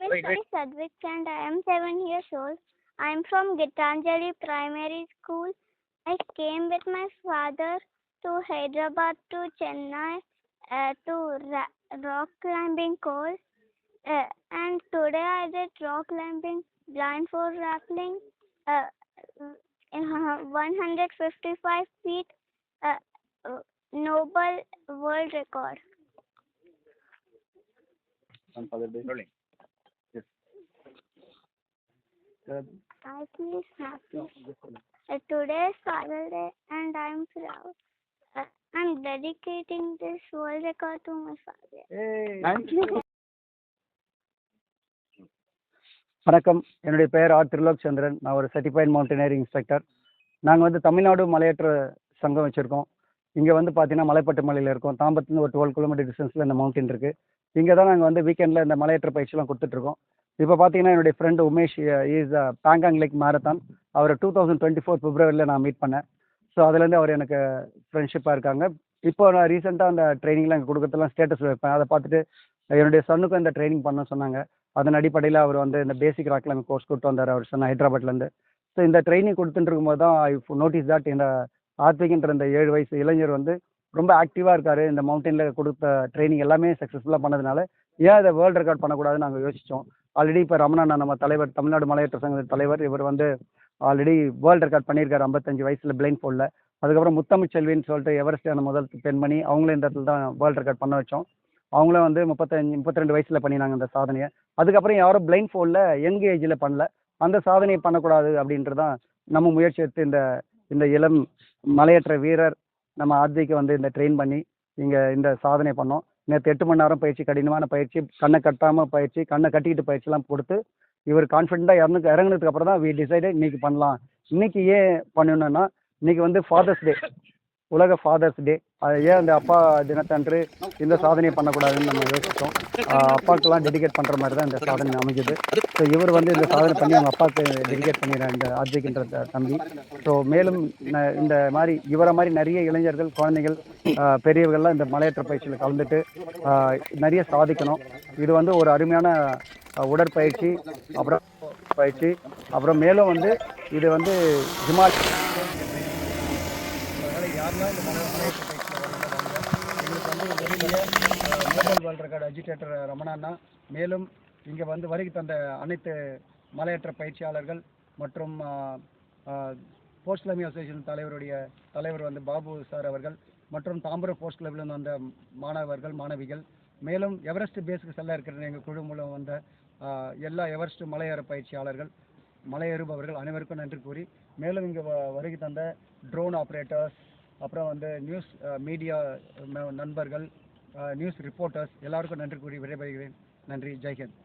name is Wait, Sai wait. Sadvik and I am seven years old. I am from Gitanjali Primary School. I came with my father to Hyderabad to Chennai uh, to ra- rock climbing course. Uh, and today I did rock climbing, blindfold rappelling, uh, in 155 feet, uh, uh, Nobel World Record. On Father Day. Rolling. Happy. Uh, today is Father Day and I'm proud. Uh, I'm dedicating this world record to my father. Thank you. வணக்கம் என்னுடைய பெயர் R Trilok சந்திரன் நான் ஒரு certified மவுண்டனரி instructor நாங்கள் வந்து தமிழ்நாடு மலையேற்ற சங்கம் வச்சுருக்கோம் இங்கே வந்து பார்த்தீங்கன்னா மலைப்பட்டு மலையில் இருக்கோம் தாம்பரத்துலேருந்து ஒரு டுவெல் கிலோமீட்டர் டிஸ்டன்ஸில் இந்த மவுண்டன் இருக்குது இங்கே தான் நாங்கள் வந்து வீக்கெண்டில் இந்த மலையேற்ற பயிற்சிலாம் கொடுத்துட்ருக்கோம் இப்போ பார்த்தீங்கன்னா என்னுடைய friend Umesh is Pangong lake marathon our two thousand twenty four பிப்ரவரியில் நான் மீட் பண்ணேன். ஸோ அதுலேருந்து அவர் எனக்கு ஃப்ரெண்ட்ஷிப்பாக இருக்காங்க. இப்போ நான் ரீசெண்டாக அந்த ட்ரைனிங்லாம் எனக்கு கொடுக்கறதுலாம் ஸ்டேட்டஸ் வைப்பேன். அதை பார்த்துட்டு என்னுடைய சன்னுக்கும் இந்த ட்ரைனிங் பண்ண சொன்னாங்க. அதன் அடிப்படையில் அவர் வந்து இந்த பேசிக் ராக் கிளைம்பிங் கோர்ஸ் கொடுத்து வந்தார். அவர் சொன்ன ஹைதராபாத்லேருந்து. ஸோ இந்த ட்ரைனிங் கொடுத்துட்டு இருக்கும்போது தான் ஐ நோட்டீஸ் தட் இந்த ஆத்விக்ன்ற இந்த ஏழு வயசு இளைஞர் வந்து ரொம்ப ஆக்டிவாக இருக்கார். இந்த மவுண்டனில் கொடுத்த ட்ரைனிங் எல்லாமே சக்ஸஸ்ஃபுல்லாக பண்ணதுனால ஏன் அதை வேர்ல்டு ரெக்கார்ட் பண்ணக்கூடாதுன்னு நாங்கள் யோசித்தோம் ஆல்ரெடி இப்போ ரமணா நம்ம தலைவர் தமிழ்நாடு மலையேற்ற சங்க தலைவர். இவர் வந்து ஆல்ரெடி வேர்ல்டு ரெக்கார்ட் பண்ணியிருக்காரு ஐம்பத்தஞ்சு வயசில் பிளைண்ட் ஃபோல்டில் அதுக்கப்புறம் முத்தமிழ்ச்செல்வின்னு சொல்லிட்டு எவரெஸ்டான முதல் பெண்மணி அவங்களும் இந்த இடத்துல தான் வேர்ல்டு ரெக்கார்ட் பண்ண வச்சோம். அவங்களும் வந்து முப்பத்தஞ்சு முப்பத்திரெண்டு வயசில் பண்ணினாங்க அந்த சாதனையை. அதுக்கப்புறம் யாரும் பிளைண்ட் ஃபோல்டில் யங் ஏஜில் பண்ணல. அந்த சாதனையை பண்ணக்கூடாது அப்படின்றது தான் நம்ம முயற்சி எடுத்து இந்த இந்த இளம் மலையேற்ற வீரர் நம்ம ஆத்விக்கு வந்து இந்த ட்ரெயின் பண்ணி இங்கே இந்த சாதனை பண்ணோம். நேற்று எட்டு மணி நேரம் பயிற்சி கடினமான பயிற்சி கண்ணை கட்டாமல் பயிற்சி கண்ணை கட்டிக்கிட்டு பயிற்சிலாம் கொடுத்து இவர் கான்ஃபிடென்ட்டாக இறந்து இறங்கினதுக்கு அப்புறம் தான் வி டிசைடு இன்னைக்கு பண்ணலாம். இன்னைக்கு ஏன் பண்ணணும்னா இன்னைக்கு வந்து ஃபாதர்ஸ் டே உலக ஃபாதர்ஸ் டே அது ஏன் அந்த அப்பா தினத்தன்று இந்த சாதனையை பண்ணக்கூடாதுன்னு நம்ம யோசித்தோம் அப்பாவுக்கெல்லாம் டெடிகேட் பண்ணுற மாதிரி தான் இந்த சாதனை அமைஞ்சது. ஸோ இவர் வந்து இந்த சாதனை பண்ணி அவங்க அப்பாவுக்கு டெடிகேட் பண்ணிடுறாங்க இந்த ஆர்ஜிக்கின்ற தம்பி. ஸோ மேலும் இந்த மாதிரி இவரை மாதிரி நிறைய இளைஞர்கள் குழந்தைகள் பெரியவர்கள்லாம் இந்த மலையேற்ற பயிற்சியில் கலந்துட்டு நிறைய சாதிக்கணும். இது வந்து ஒரு அருமையான உடற்பயிற்சி அப்புறம் பயிற்சி அப்புறம் மேலும் வந்து இது வந்து ஹிமாலய அதனால் இந்த எங்களுக்கு வந்து வேர்ல்ட் ரெக்கார்டு அஜிடேட்டர் ரமணாண்ணா மேலும் இங்கே வந்து வருகை தந்த அனைத்து மலையேற்ற பயிற்சியாளர்கள் மற்றும் போஸ்ட் கிளம்பிங் அசோசியேஷன் தலைவருடைய தலைவர் வந்து பாபு சார் அவர்கள் மற்றும் தாம்பரம் போஸ்ட் கிளப்பில் வந்த மாணவர்கள் மாணவிகள். மேலும் எவரெஸ்ட் பேஸுக்கு செல்ல இருக்கிற எங்கள் குழு மூலம் வந்த எல்லா எவரெஸ்ட் மலையேற பயிற்சியாளர்கள் மலையேறுபவர்கள் அனைவருக்கும் நன்றி கூறி மேலும் இங்கே வருகை தந்த ட்ரோன் ஆப்ரேட்டர்ஸ் அப்புறம் வந்து நியூஸ் மீடியா நண்பர்கள் நியூஸ் ரிப்போர்ட்டர்ஸ் எல்லாருக்கும் நன்றி கூறி விடைபெறுகிறேன். நன்றி. ஜெய்ஹிந்த்.